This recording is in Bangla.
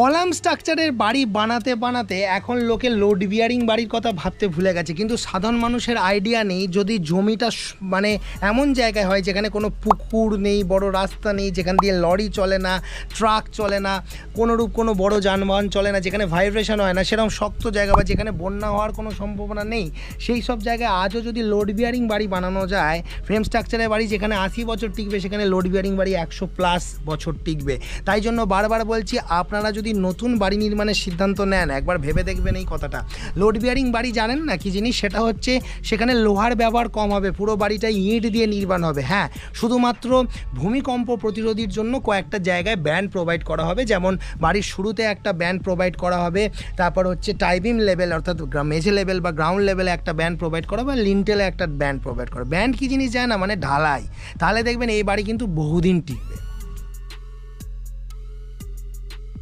কলাম স্ট্রাকচারের বাড়ি বানাতে বানাতে এখন লোকে লোড বিয়ারিং বাড়ির কথা ভাবতে ভুলে গেছে। কিন্তু সাধারণ মানুষের আইডিয়া নেই যদি জমিটা মানে এমন জায়গায় হয় যেখানে কোনো পুকুর নেই, বড় রাস্তা নেই, যেখান দিয়ে লরি চলে না, ট্রাক চলে না, কোনোরূপ কোনো বড় যানবাহন চলে না, যেখানে ভাইব্রেশন হয় না, সেরকম শক্ত জায়গা বা যেখানে বন্যা হওয়ার কোনো সম্ভাবনা নেই, সেই সব জায়গায় আজও যদি লোড বিয়ারিং বাড়ি বানানো যায় ফ্রেম স্ট্রাকচারের বাড়ি যেখানে আশি বছর টিকবে, সেখানে লোড বিয়ারিং বাড়ি একশো প্লাস বছর টিকবে। তাই জন্য বারবার বলছি, আপনারা যদি নতুন বাড়ি নির্মাণের সিদ্ধান্ত নেন, একবার ভেবে দেখবেন এই কথাটা। লোড বিয়ারিং বাড়ি জানেন না কি জিনিস? সেটা হচ্ছে সেখানে লোহার ব্যবহার কম হবে, পুরো বাড়িটা ইট দিয়ে নির্মাণ হবে। হ্যাঁ শুধুমাত্র ভূমিকম্প প্রতিরোধীর জন্য কয়েকটা জায়গায় ব্যান্ড প্রোভাইড করা হবে। যেমন বাড়ির শুরুতে একটা ব্যান্ড প্রোভাইড করা হবে, তারপর হচ্ছে টাইবিম লেভেল অর্থাৎ মেঝে লেভেল বা গ্রাউন্ড লেভেলে একটা ব্যান্ড প্রোভাইড করা হবে লিন্টেলে একটা ব্যান্ড প্রোভাইড করা ব্যান্ড কী জিনিস যায় না? মানে ঢালাই। তাহলে দেখবেন এই বাড়ি কিন্তু বহুদিন টিকবে